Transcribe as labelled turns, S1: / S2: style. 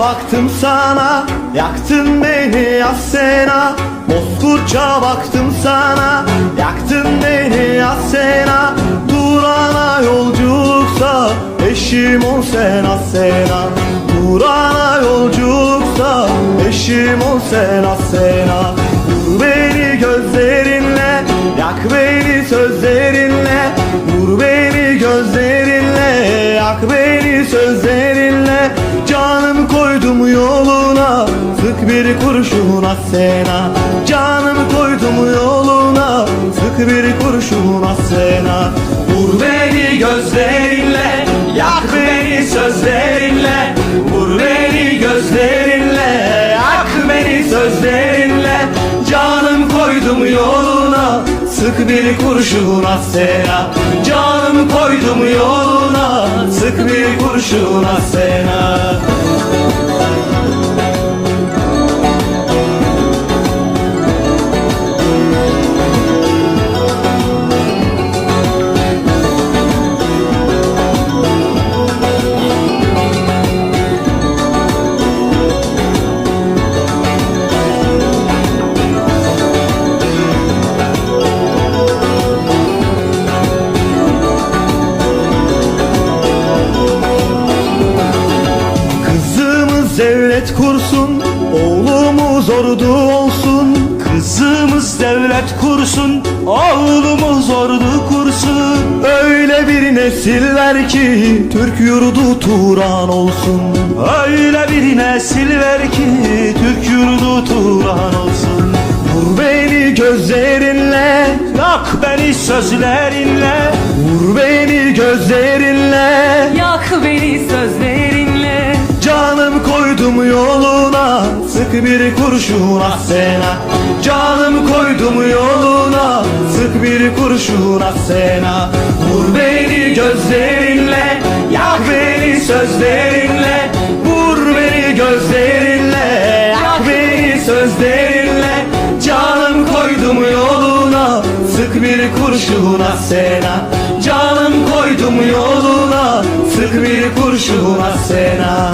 S1: Baktım sana Yaktın beni Asena. Bozkurtça baktım sana Yaktın beni Asena. Durana yolculuksa Eşim ol sen Asena. Durana yolculuksa Eşim ol sen Asena. Vur beni gözlerinle Yak beni sözlerinle. Vur beni gözlerinle Yak beni sözlerinle. Canım yoluna Sık bir kurşun Asena Canım koydum yoluna Sık bir kurşun Asena Vur beni gözlerinle Yak beni sözlerinle. Vur beni gözlerinle Yak beni sözlerinle. Canım koydum yoluna Sık bir kurşun Asena Canım koydum yoluna Sık bir kurşun Asena devlet kursun Oğlumuz ordu olsun
S2: Kızımız devlet kursun, oğlumuz ordu kursun.
S1: Öyle bir nesil ver ki Türk yurdu Turan olsun
S2: Öyle bir nesil ver ki Türk yurdu Turan olsun.
S1: Vur beni gözlerinle
S2: Yak beni sözlerinle,
S1: Vur beni gözlerinle
S3: Yak beni sözlerinle
S1: yoluna Sık bir kurşun Asena Canım koydum yoluna Sık bir kurşun Asena Vur beni gözlerinle Yak beni sözlerinle. Vur beni gözlerinle Yak beni sözlerinle. Canım koydum yoluna Sık bir kurşun Asena Canım koydum yoluna Sık bir kurşun Asena